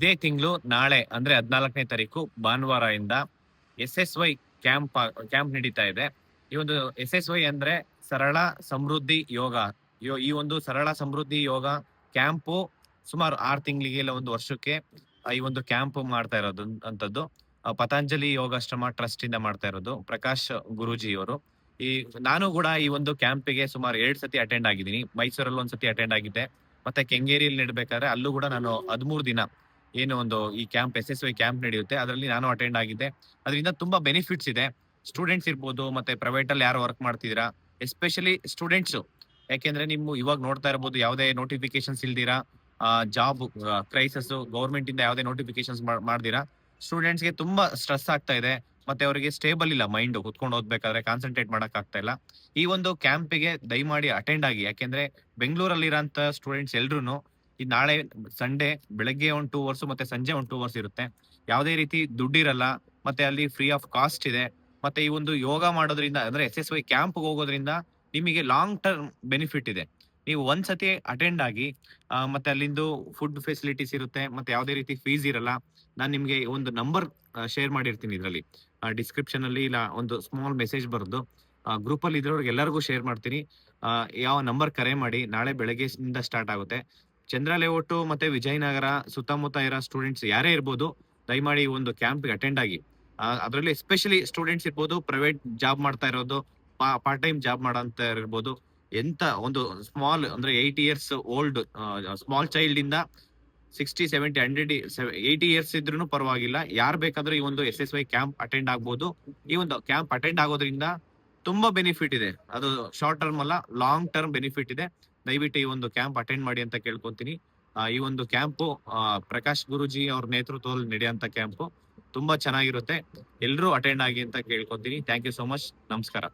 ಇದೇ ತಿಂಗಳು ನಾಳೆ, ಅಂದ್ರೆ ಹದಿನಾಲ್ಕನೇ ತಾರೀಕು ಭಾನುವಾರ ಇಂದ S S Y camp camp ನಡೀತಾ ಇದೆ. ಈ ಒಂದು ಎಸ್ ಎಸ್ ವೈ ಅಂದ್ರೆ ಸರಳ ಸಮೃದ್ಧಿ ಯೋಗ. ಈ ಒಂದು ಸರಳ ಸಮೃದ್ಧಿ ಯೋಗ ಕ್ಯಾಂಪು ಸುಮಾರು ಆರು ತಿಂಗಳಿಗೆ ಇಲ್ಲ ಒಂದು ವರ್ಷಕ್ಕೆ ಈ ಒಂದು ಕ್ಯಾಂಪ್ ಮಾಡ್ತಾ ಇರೋದು ಅಂತದ್ದು ಪತಾಂಜಲಿ ಯೋಗಾಶ್ರಮ ಟ್ರಸ್ಟ್ ಇಂದ ಮಾಡ್ತಾ ಇರೋದು ಪ್ರಕಾಶ್ ಗುರೂಜಿಯವರು. ಈ, ನಾನು ಕೂಡ ಈ ಒಂದು ಕ್ಯಾಂಪಿಗೆ ಸುಮಾರು ಎರಡ್ ಸತಿ ಅಟೆಂಡ್ ಆಗಿದ್ದೀನಿ. ಮೈಸೂರಲ್ಲಿ ಒಂದ್ಸತಿ ಅಟೆಂಡ್ ಆಗಿದ್ದೆ. ಮತ್ತೆ ಕೆಂಗೇರಿಯಲ್ಲಿ ನೆಡ್ಬೇಕಾದ್ರೆ ಅಲ್ಲೂ ಕೂಡ ನಾನು ಹದಿಮೂರು ದಿನ ಏನು ಒಂದು ಈ camp S S Y camp ನಡೆಯುತ್ತೆ, ಅದರಲ್ಲಿ ನಾನು ಅಟೆಂಡ್ ಆಗಿದ್ದೆ. ಅದರಿಂದ ತುಂಬಾ ಬೆನಿಫಿಟ್ಸ್ ಇದೆ. ಸ್ಟೂಡೆಂಟ್ಸ್ ಇರ್ಬೋದು, ಮತ್ತೆ ಪ್ರೈವೇಟ್ ಅಲ್ಲಿ ಯಾರು ವರ್ಕ್ ಮಾಡ್ತಿದ್ದೀರಾ? ಎಸ್ಪೆಷಲಿ ಸ್ಟೂಡೆಂಟ್ಸ್ ಯಾಕೆಂದ್ರೆ ನಿಮ್ಮ ಇವಾಗ ನೋಡ್ತಾ ಇರ್ಬೋದು, ಯಾವುದೇ ನೋಟಿಫಿಕೇಶನ್ಸ್ ಇಲ್ದಿರಾ? ಜಾಬ್ ಕ್ರೈಸಸ್ ಗೌರ್ಮೆಂಟ್ ಇಂದ ಯಾವುದೇ ನೋಟಿಫಿಕೇಶನ್ಸ್ ಮಾಡ್ದಿರಾ? ಸ್ಟೂಡೆಂಟ್ಸ್ಗೆ ತುಂಬಾ ಸ್ಟ್ರೆಸ್ ಆಗ್ತಾ ಇದೆ. ಮತ್ತೆ ಅವರಿಗೆ ಸ್ಟೇಬಲ್ ಇಲ್ಲ ಮೈಂಡ್ ಕುತ್ಕೊಂಡು ಓದ್ಬೇಕಾದ್ರೆ ಕಾನ್ಸಂಟ್ರೇಟ್ ಮಾಡಕ್ ಆಗ್ತಾ ಇಲ್ಲ. ಈ ಒಂದು ಕ್ಯಾಂಪಿಗೆ ದಯಮಾಡಿ ಅಟೆಂಡ್ ಆಗಿ. ಯಾಕೆಂದ್ರೆ ಬೆಂಗಳೂರಲ್ಲಿರೋಂಥ ಸ್ಟೂಡೆಂಟ್ಸ್ ಎಲ್ರು ಈ ನಾಳೆ ಸಂಡೇ ಬೆಳಗ್ಗೆ ಒಂದು ಟೂ ಅವರ್ಸ್ ಮತ್ತೆ ಸಂಜೆ ಒಂದು ಟೂ ಅವರ್ಸ್ ಇರುತ್ತೆ. ಯಾವುದೇ ರೀತಿ ದುಡ್ಡಿರಲ್ಲ, ಮತ್ತೆ ಅಲ್ಲಿ ಫ್ರೀ ಆಫ್ ಕಾಸ್ಟ್ ಇದೆ, ಮತ್ತೆ ಈ ಒಂದು ಯೋಗ ಮಾಡೋದ್ರಿಂದ ಅಂದ್ರೆ ಎಸ್ ಎಸ್ ವೈ ಕ್ಯಾಂಪ್ ಹೋಗೋದ್ರಿಂದ ನಿಮಗೆ ಲಾಂಗ್ ಟರ್ಮ್ ಬೆನಿಫಿಟ್ ಇದೆ. ನೀವು ಒಂದ್ಸತಿ ಅಟೆಂಡ್ ಆಗಿ ಮತ್ತೆ ಅಲ್ಲಿಂದು ಫುಡ್ ಫೆಸಿಲಿಟೀಸ್ ಇರುತ್ತೆ, ಮತ್ತೆ ಯಾವುದೇ ರೀತಿ ಫೀಸ್ ಇರಲ್ಲ, ನಾನು ನಿಮಗೆ ಒಂದು ನಂಬರ್ ಶೇರ್ ಮಾಡಿರ್ತೀನಿ ಇದರಲ್ಲಿ. ಡಿಸ್ಕ್ರಿಪ್ಷನ್ ಅಲ್ಲಿ ಇಲ್ಲ, ಒಂದು ಸ್ಮಾಲ್ ಮೆಸೇಜ್ ಬರೆದು. ಗ್ರೂಪ್ ಅಲ್ಲಿ ಇದ್ರವ್ರಿಗೆ ಎಲ್ಲರಿಗೂ ಶೇರ್ ಮಾಡ್ತೀನಿ ಯಾವ ನಂಬರ್ ಕರೆ ಮಾಡಿ, ನಾಳೆ ಬೆಳಗ್ಗೆಯಿಂದ ಸ್ಟಾರ್ಟ್ ಆಗುತ್ತೆ. ಚಂದ್ರ ಲೇಔಟು ಮತ್ತೆ ವಿಜಯನಗರ ಸುತ್ತಮುತ್ತ ಇರೋ ಸ್ಟೂಡೆಂಟ್ಸ್ ಯಾರೇ ಇರ್ಬೋದು, ದಯಮಾಡಿ ಒಂದು ಕ್ಯಾಂಪ್ಗೆ ಅಟೆಂಡ್ ಆಗಿ. ಅದರಲ್ಲಿ ಎಸ್ಪೆಷಲಿ ಸ್ಟೂಡೆಂಟ್ಸ್ ಇರ್ಬೋದು ಪ್ರೈವೇಟ್ ಜಾಬ್ ಮಾಡ್ತಾ ಇರೋದು ಪಾರ್ಟ್ ಟೈಮ್ ಜಾಬ್ ಮಾಡಂತ ಇರ್ಬೋದು, ಎಂತ ಒಂದು ಸ್ಮಾಲ್ ಅಂದ್ರೆ eight years old small child ಇಂದ sixty seventy hundred eighty years ಇದ್ರೂ ಪರವಾಗಿಲ್ಲ. ಯಾರು ಬೇಕಾದ್ರೂ ಈ ಒಂದು S S Y camp attend ಆಗ್ಬೋದು. ಈ ಒಂದು ಕ್ಯಾಂಪ್ ಅಟೆಂಡ್ ಆಗೋದ್ರಿಂದ ತುಂಬಾ ಬೆನಿಫಿಟ್ ಇದೆ. ಅದು ಶಾರ್ಟ್ ಟರ್ಮ್ ಅಲ್ಲ ಲಾಂಗ್ ಟರ್ಮ್ ಬೆನಿಫಿಟ್ ಇದೆ. ದಯವಿಟ್ಟು ಈ ಒಂದು ಕ್ಯಾಂಪ್ ಅಟೆಂಡ್ ಮಾಡಿ ಅಂತ ಕೇಳ್ಕೊಂತೀನಿ. ಈ ಒಂದು ಕ್ಯಾಂಪು ಪ್ರಕಾಶ್ ಗುರುಜಿ ಅವ್ರ ನೇತೃತ್ವದಲ್ಲಿ ನಡೆಯುವಂತ ಕ್ಯಾಂಪ್ ತುಂಬಾ ಚೆನ್ನಾಗಿರುತ್ತೆ. ಎಲ್ಲರೂ ಅಟೆಂಡ್ ಆಗಿ ಅಂತ ಕೇಳ್ಕೊಂತೀನಿ. ಥ್ಯಾಂಕ್ ಯು ಸೋ ಮಚ್ ನಮಸ್ಕಾರ.